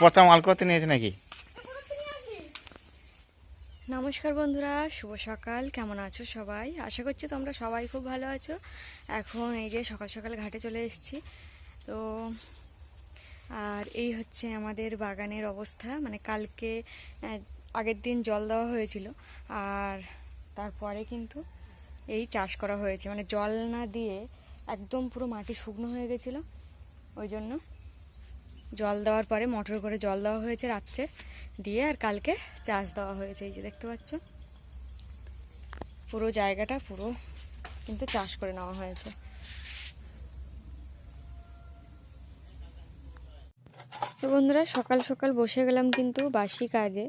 পচা মাল করতে নিয়েছে নাকি? নমস্কার বন্ধুরা, শুভ সকাল। কেমন আছো সবাই? আশা করছি তোমরা সবাই খুব ভালো আছো। এখন এই যে সকাল সকাল ঘাটে চলে এসেছি। তো, আর এই হচ্ছে আমাদের বাগানের অবস্থা। মানে কালকে আগের দিন জল দেওয়া হয়েছিল। আর তারপরে কিন্তু এই চাষ করা হয়েছে। মানে জল না দিয়ে একদম পুরো মাটি শুকনো হয়ে গেছিল। ওই জন্য জল দেওয়ার পরে মোটর করে জল দেওয়া হয়েছে রাত্রে। দিয়ে আর কালকে চাষ দেওয়া হয়েছে, এই যে দেখতে পাচ্ছ। পুরো জায়গাটা পুরো কিন্তু চাষ করে নেওয়া হয়েছে। তো বন্ধুরা, সকাল সকাল বসে গেলাম কিন্তু বাসি কাজে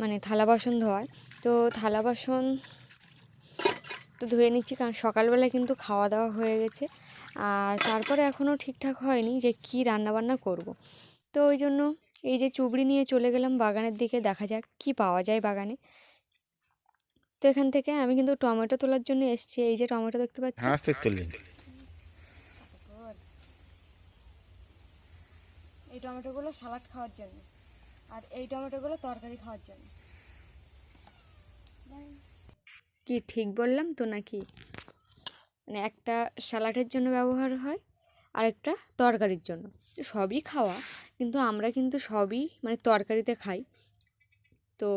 মানে থালা বাসন ধোয়ায় তো থালা বাসন তো ধুয়ে নিচ্ছি কারণ সকালবেলা কিন্তু খাওয়া দাওয়া হয়ে গেছে। আর তারপরে এখনও ঠিকঠাক হয়নি যে কি রান্নাবান্না করব। তো ওই জন্য এই যে চুবড়ি নিয়ে চলে গেলাম বাগানের দিকে দেখা যাক কি পাওয়া যায় বাগানে। তো এখান থেকে আমি কিন্তু টমেটো তোলার জন্য এসেছি। এই যে টমেটো দেখতে পাচ্ছি? তুললি এই টমেটোগুলো সালাড খাওয়ার জন্য আর এই টমেটোগুলো তরকারি খাওয়ার জন্য। কি ঠিক বললাম তো নাকি? মানে একটা স্যালাডের জন্য ব্যবহার হয় আর একটা তরকারির জন্য। সবই খাওয়া, কিন্তু আমরা কিন্তু সবই মানে তরকারিতে খাই। তো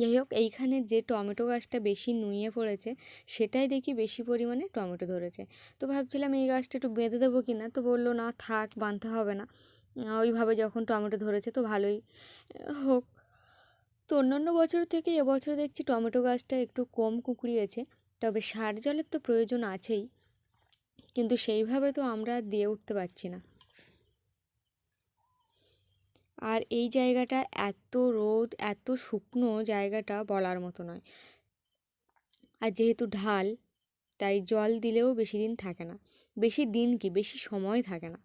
যাই হোক, এইখানে যে টমেটো গাছটা বেশি নুয়ে পড়েছে, সেটাই দেখি বেশি পরিমাণে টমেটো ধরেছে। তো ভাবছিলাম এই গাছটা একটু বেঁধে দেবো কি না তো বলল, না, থাক, বাঁধতে হবে না। ওইভাবে যখন টমেটো ধরেছে, তো ভালোই। হোক, তো অন্যান্য বছর থেকে এবছর দেখছি টমেটো গাছটা একটু কম কুঁকড়িয়েছে। তবে সার জলের তো প্রয়োজন আছেই। কিন্তু সেইভাবে তো আমরা দিয়ে উঠতে পারছি না। আর এই জায়গাটা এত রোদ, এত শুকনো জায়গাটা বলার মতো নয়। আর যেহেতু ঢাল, তাই জল দিলেও বেশি দিন থাকে না। বেশি দিন কি? বেশি সময় থাকে না।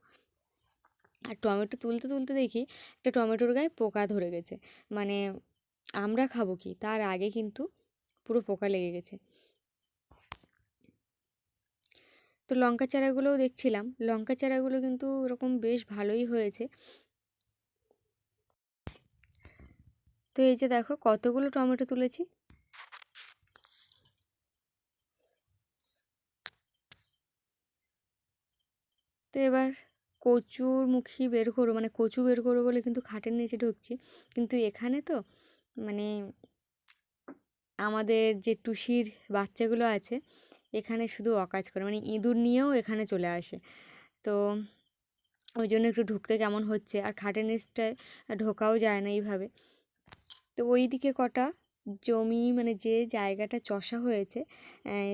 আর টমেটো তুলতে তুলতে দেখি একটা টমেটোর গায়ে পোকা ধরে গেছে। মানে আমরা খাব কি? তার আগে কিন্তু পুরো পোকা লেগে গেছে। তো লঙ্কা চারাগুলোও দেখছিলাম। লঙ্কা চারাগুলো কিন্তু এরকম বেশ ভালোই হয়েছে। তো এই যে দেখো কতগুলো টমেটো তুলেছি। তো এবার কচুর মুখি বের করব মানে কচু বের করব বলে কিন্তু খাটের নিচে ঢুকছি। কিন্তু এখানে তো মানে আমাদের যে টুসির বাচ্চাগুলো আছে এখানে শুধু অকাজ করে মানে ইঁদুর নিয়েও এখানে চলে আসে। তো ওই জন্য একটু ঢুকতে কেমন হচ্ছে? আর খাটের নিচটায় ঢোকাও যায় না এইভাবে। তো ওই দিকে কটা জমি মানে যে জায়গাটা চষা হয়েছে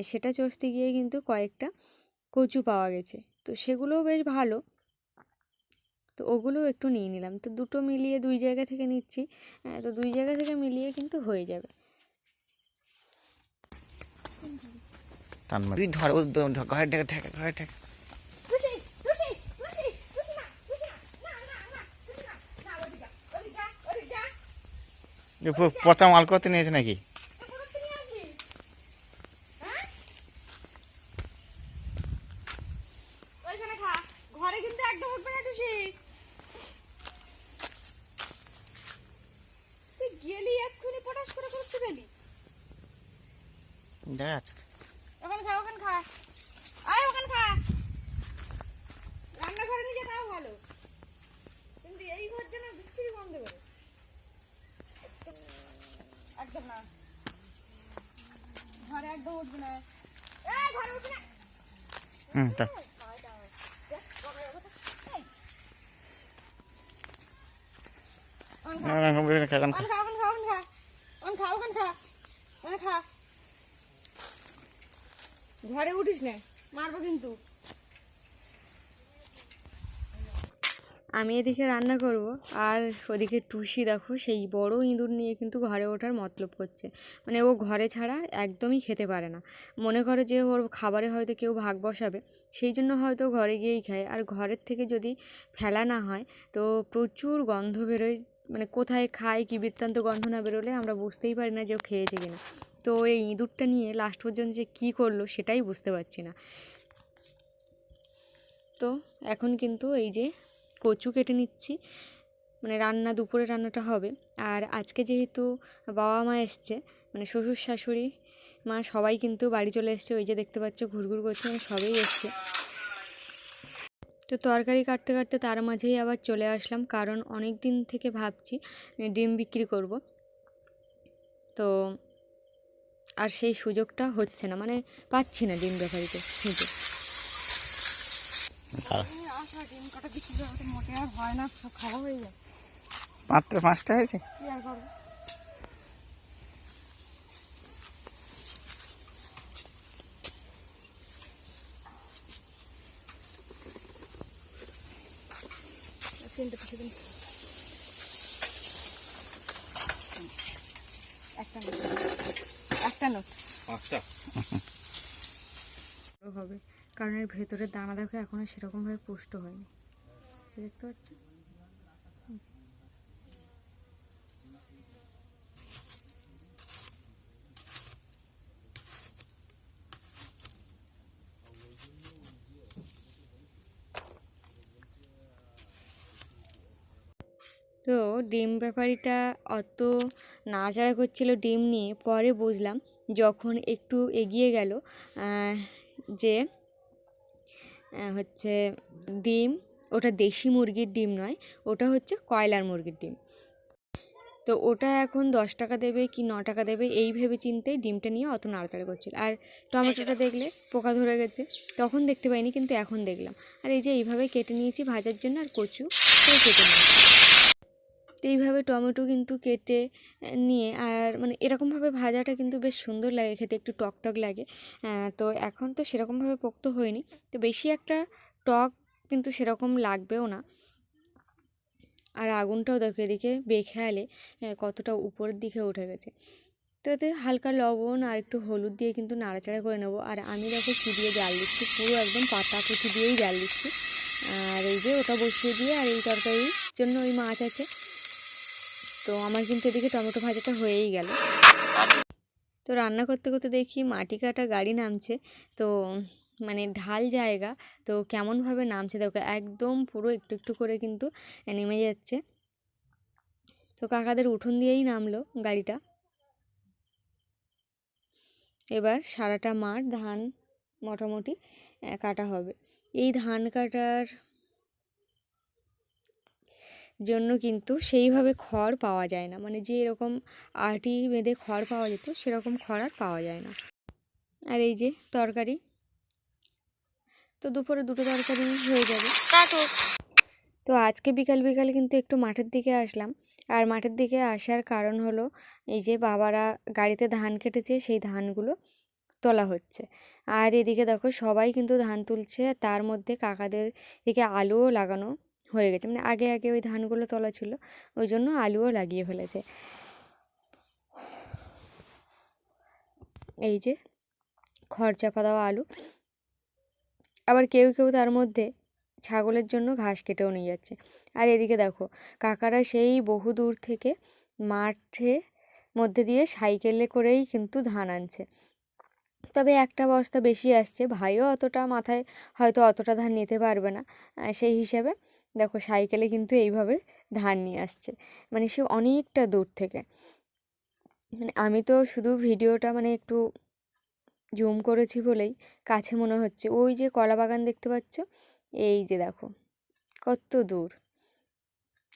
সেটা চষতে গিয়ে কিন্তু কয়েকটা কচু পাওয়া গেছে। তো সেগুলোও বেশ ভালো। তো ওগুলোও একটু নিয়ে নিলাম। তো দুটো মিলিয়ে দুই জায়গা থেকে নিচ্ছি তো দুই জায়গা থেকে মিলিয়ে কিন্তু হয়ে যাবে। তুই ধর ও ঘরে ঠেকা ঠেকা ঘরে ঠেকা পচা মাল করতে নিয়েছে নাকি? হ্যাঁ? ওইখানে খা ঘরে কিন্তু একদম উঠবে না টুসি। তুই গেলি এক্ষুনি পটাশ করে করতে গেলি দেখা খা। আয় ওখানে খা। রান্নাঘরে নিয়ে তাও ভালো। কিন্তু এই ঘর যেন বিচ্ছিরি গন্ধ বেরো একদম না। ঘরে একদম উঠবে না। এ ঘরে উঠবে না। হুম তা। দেখ, ঘরে যাব তো। এই, না, না, না, বেরোনে খা, এখন খা। ওখানে খা ওখানে খা ওখানে খা ওখানে খা ওখানে খা ওখানে খা ঘরে উঠিস না, মারবো কিন্তু। আমি এদিকে রান্না করব, আর ওদিকে টুসি দেখো, সেই বড় ইঁদুর নিয়ে কিন্তু ঘরে ওঠার মতলব করছে। মানে ও ঘরে ছাড়া একদমই খেতে পারে না। মনে করে যে ওর খাবারে হয়তো কেউ ভাগ বসাবে, সেই জন্য হয়তো ঘরে গিয়েই খায়। আর ঘরের থেকে যদি ফেলা না হয়, তো প্রচুর গন্ধ বেরোয়। মানে কোথায় খায়, কি বৃত্তান্ত গন্ধ না বেরোলে আমরা বুঝতেই পারি না যে ও খেয়েছে কিনা। তো এই ইঁদুরটা নিয়ে লাস্ট পর্যন্ত যে কী করল সেটাই বুঝতে পারছি না। তো এখন কিন্তু এই যে কচু কেটে নিচ্ছি মানে রান্না, দুপুরে রান্নাটা হবে। আর আজকে যেহেতু বাবা মা এসছে মানে শ্বশুর শাশুড়ি মা সবাই কিন্তু বাড়ি চলে এসছে, ওই যে দেখতে পাচ্ছ ঘুরঘুর করছে মানে সবাই এসছে। তো তরকারি কাটতে কাটতে তার মাঝেই আবার চলে আসলাম, কারণ অনেক দিন থেকে ভাবছি ডিম বিক্রি করব। তো আর সেই সুযোগটা হচ্ছে না মানে পাচ্ছি না ডিম ব্যাপারিতে খুঁজে হয়। না সব খাওয়া হয়ে যায় মাত্র পাঁচটা হয়েছে? কি আর তিনটে পিছিয়ে দিন একটা নোট বড় হবে। কারণ এর ভেতরের দানা দেখো এখনও সেরকমভাবে পুষ্ট হয়নি। দেখতে পাচ্ছ? তো ডিম ব্যাপারীটা অত নাড়াচাড়া করছিল ডিম নিয়ে পরে বুঝলাম যখন একটু এগিয়ে গেল যে হচ্ছে ডিম ওটা দেশি মুরগির ডিম নয় ওটা হচ্ছে কয়লার মুরগির ডিম। তো ওটা এখন দশ টাকা দেবে কি ন টাকা দেবে এই ভেবে চিন্তেই ডিমটা নিয়ে অত নাড়াচাড়া করছিল। আর টমেটোটা দেখলে পোকা ধরে গেছে তখন দেখতে পাইনি কিন্তু এখন দেখলাম। আর এই যে এইভাবে কেটে নিয়েছি ভাজার জন্য আর কচু কেটে এইভাবে টমেটো কিন্তু কেটে নিয়ে আর মানে এরকমভাবে ভাজাটা কিন্তু বেশ সুন্দর লাগে খেতে, একটু টক টক লাগে। তো এখন তো সেরকমভাবে পোক্ত হয়নি। তো বেশি একটা টক কিন্তু সেরকম লাগবেও না। আর আগুনটাও দেখো এদিকে বেখেয়ালে কতটা উপরের দিকে উঠে গেছে। তো এতে হালকা লবণ আর একটু হলুদ দিয়ে কিন্তু নাড়াচাড়া করে নেব। আর আমি দেখো কী দিয়ে জাল দিচ্ছি, পুরো একদম পাতা পুঁথি দিয়েই জাল দিচ্ছি। আর এই যে ওটা বসিয়ে দিয়ে আর এই তরকারির জন্য ওই মাছ আছে। তো আমার কিন্তু এদিকে টমেটো ভাজাটা হয়েই গেল। তো রান্না করতে করতে দেখি মাটি কাটা গাড়ি নামছে। তো মানে ঢাল জায়গা, তো কেমনভাবে নামছে দেখো, একদম পুরো একটু একটু করে কিন্তু নেমে যাচ্ছে। তো কাকাদের উঠোন দিয়েই নামলো গাড়িটা। এবার সারাটা মাঠ ধান মোটামুটি কাটা হবে। এই ধান কাটার জন্য কিন্তু সেইভাবে খড় পাওয়া যায় না। মানে যে এরকম আটি বেঁধে খড় পাওয়া যেত, সেরকম খড় আর পাওয়া যায় না। আর এই যে তরকারি। তো দুপুরে দুটো তরকারি হয়ে যাবে। তো আজকে বিকাল বিকাল কিন্তু একটু মাঠের দিকে আসলাম। আর মাঠের দিকে আসার কারণ হলো, এই যে বাবারা গাড়িতে ধান কেটেছে, সেই ধানগুলো তোলা হচ্ছে। আর এদিকে দেখো সবাই কিন্তু ধান তুলছে, তার মধ্যে কাকাদের দিকে আলুও লাগানো। হয়ে গেছে। মানে আগে আগে ওই ধানগুলো তোলা ছিল, ওই জন্য আলুও লাগিয়ে ফেলেছে। এই যে খড় চাপা দেওয়া আলু। আবার কেউ কেউ তার মধ্যে ছাগলের জন্য ঘাস কেটেও নিয়ে যাচ্ছে। আর এদিকে দেখো, কাকারা সেই বহু দূর থেকে মাঠে মধ্যে দিয়ে সাইকেলে করেই কিন্তু ধান আনছে। তবে একটা বস্তা বেশি আসছে। ভাইও অতটা মাথায় হয়তো অতটা ধান নিতে পারবে না সেই হিসাবে। দেখো, সাইকেলে কিন্তু এইভাবে ধান নিয়ে আসছে। মানে সে অনেকটা দূর থেকে। মানে আমি তো শুধু ভিডিওটা মানে একটু জুম করেছি বলেই কাছে মনে হচ্ছে। ওই যে কলা বাগান দেখতে পাচ্ছ? এই যে দেখো, কত দূর।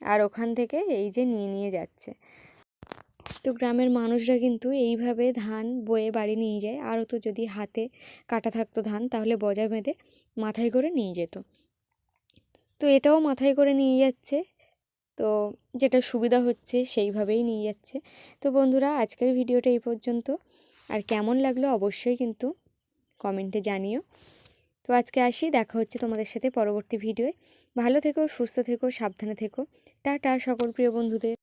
আর ওখান থেকে এই যে নিয়ে নিয়ে যাচ্ছে। তো গ্রামের মানুষরা কিন্তু এইভাবে ধান বয়ে বাড়ি নিয়ে যায়। আরও তো যদি হাতে কাটা থাকতো ধান, তাহলে বজা বেঁধে মাথায় করে নিয়ে যেত। তো এটাও মাথায় করে নিয়ে যাচ্ছে। তো যেটা সুবিধা হচ্ছে সেইভাবেই নিয়ে যাচ্ছে। তো বন্ধুরা, আজকের ভিডিওটা এই পর্যন্ত। আর কেমন লাগল অবশ্যই কিন্তু কমেন্টে জানিও। তো আজকে আসি, দেখা হচ্ছে তোমাদের সাথে পরবর্তী ভিডিওয়ে। ভালো থেকো, সুস্থ থেকো, সাবধানে থেকো। টাটা সকল প্রিয় বন্ধুদের।